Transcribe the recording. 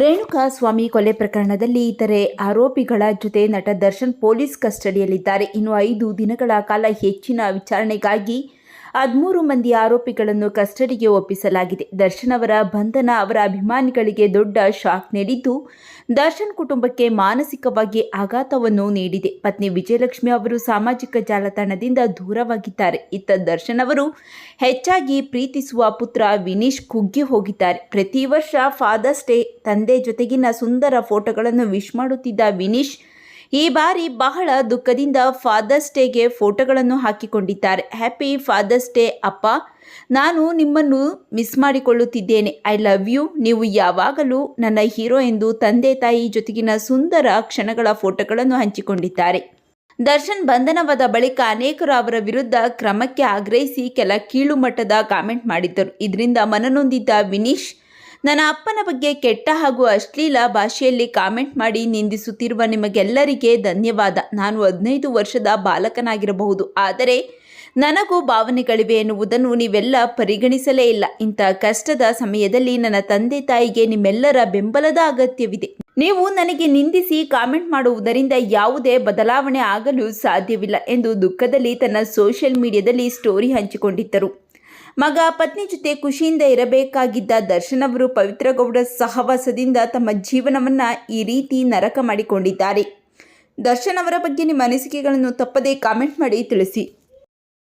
ರೇಣುಕಾ ಸ್ವಾಮಿ ಕೊಲೆ ಪ್ರಕರಣದಲ್ಲಿ ಇತರೆ ಆರೋಪಿಗಳ ಜೊತೆ ನಟ ದರ್ಶನ್ ಪೊಲೀಸ್ ಕಸ್ಟಡಿಯಲ್ಲಿದ್ದಾರೆ. ಇನ್ನು ಐದು ದಿನಗಳ ಕಾಲ ಹೆಚ್ಚಿನ ವಿಚಾರಣೆಗಾಗಿ ಹದಿಮೂರು ಮಂದಿ ಆರೋಪಿಗಳನ್ನು ಕಸ್ಟಡಿಗೆ ಒಪ್ಪಿಸಲಾಗಿದೆ. ದರ್ಶನ್ ಅವರ ಬಂಧನ ಅವರ ಅಭಿಮಾನಿಗಳಿಗೆ ದೊಡ್ಡ ಶಾಕ್ ನೀಡಿದ್ದು, ದರ್ಶನ್ ಕುಟುಂಬಕ್ಕೆ ಮಾನಸಿಕವಾಗಿ ಆಘಾತವನ್ನು ನೀಡಿದೆ. ಪತ್ನಿ ವಿಜಯಲಕ್ಷ್ಮಿ ಅವರು ಸಾಮಾಜಿಕ ಜಾಲತಾಣದಿಂದ ದೂರವಾಗಿದ್ದಾರೆ. ಇತ್ತ ದರ್ಶನ್ ಅವರು ಹೆಚ್ಚಾಗಿ ಪ್ರೀತಿಸುವ ಪುತ್ರ ವಿನೀಶ್ ಕುಗ್ಗಿ ಹೋಗಿದ್ದಾರೆ. ಪ್ರತಿ ವರ್ಷ ಫಾದರ್ಸ್ ಡೇ, ತಂದೆ ಜೊತೆಗಿನ ಸುಂದರ ಫೋಟೋಗಳನ್ನು ವಿಶ್ ಮಾಡುತ್ತಿದ್ದ ವಿನೀಶ್ ಈ ಬಾರಿ ಬಹಳ ದುಃಖದಿಂದ ಫಾದರ್ಸ್ ಡೇಗೆ ಫೋಟೋಗಳನ್ನು ಹಾಕಿಕೊಂಡಿದ್ದಾರೆ. ಹ್ಯಾಪಿ ಫಾದರ್ಸ್ ಡೇ ಅಪ್ಪ. ನಾನು ನಿಮ್ಮನ್ನು ಮಿಸ್ ಮಾಡಿಕೊಳ್ಳುತ್ತಿದ್ದೇನೆ. ಐ ಲವ್ ಯು ನೀವು ಯಾವಾಗಲೂ ನನ್ನ ಹೀರೋ ಎಂದು ತಂದೆ ತಾಯಿ ಜೊತೆಗಿನ ಸುಂದರ ಕ್ಷಣಗಳ ಫೋಟೋಗಳನ್ನು ಹಂಚಿಕೊಂಡಿದ್ದಾರೆ. ದರ್ಶನ್ ಬಂಧನವಾದ ಬಳಿಕ ಅನೇಕರು ಅವರ ವಿರುದ್ಧ ಕ್ರಮಕ್ಕೆ ಆಗ್ರಹಿಸಿ ಕೆಲ ಕೀಳು ಮಟ್ಟದ ಕಾಮೆಂಟ್ ಮಾಡಿದ್ದರು. ಇದರಿಂದ ಮನನೊಂದಿದ್ದ ವಿನೀಶ್ ನನ್ನ ಅಪ್ಪನ ಬಗ್ಗೆ ಕೆಟ್ಟ ಹಾಗೂ ಅಶ್ಲೀಲ ಭಾಷೆಯಲ್ಲಿ ಕಾಮೆಂಟ್ ಮಾಡಿ ನಿಂದಿಸುತ್ತಿರುವ ನಿಮಗೆಲ್ಲರಿಗೆ ಧನ್ಯವಾದ. ನಾನು ಹದಿನೈದು ವರ್ಷದ ಬಾಲಕನಾಗಿರಬಹುದು. ಆದರೆ ನನಗೂ ಭಾವನೆಗಳಿವೆ ಎನ್ನುವುದನ್ನು ನೀವೆಲ್ಲ ಪರಿಗಣಿಸಲೇ ಇಲ್ಲ. ಇಂಥ ಕಷ್ಟದ ಸಮಯದಲ್ಲಿ ನನ್ನ ತಂದೆ ತಾಯಿಗೆ ನಿಮ್ಮೆಲ್ಲರ ಬೆಂಬಲದ ಅಗತ್ಯವಿದೆ. ನೀವು ನನಗೆ ನಿಂದಿಸಿ ಕಾಮೆಂಟ್ ಮಾಡುವುದರಿಂದ ಯಾವುದೇ ಬದಲಾವಣೆ ಆಗಲು ಸಾಧ್ಯವಿಲ್ಲ ಎಂದು ದುಃಖದಲ್ಲಿ ತನ್ನ ಸೋಷಿಯಲ್ ಮೀಡಿಯಾದಲ್ಲಿ ಸ್ಟೋರಿ ಹಂಚಿಕೊಂಡಿದ್ದರು. ಮಗ ಪತ್ನಿ ಜೊತೆ ಖುಷಿಯಿಂದ ಇರಬೇಕಾಗಿದ್ದ ದರ್ಶನ್ ಅವರು ಪವಿತ್ರಗೌಡ ಸಹವಾಸದಿಂದ ತಮ್ಮ ಜೀವನವನ್ನು ಈ ರೀತಿ ನರಕ ಮಾಡಿಕೊಂಡಿದ್ದಾರೆ. ದರ್ಶನ್ ಅವರ ಬಗ್ಗೆ ನಿಮ್ಮ ಅನಿಸಿಕೆಗಳನ್ನು ತಪ್ಪದೇ ಕಾಮೆಂಟ್ ಮಾಡಿ ತಿಳಿಸಿ.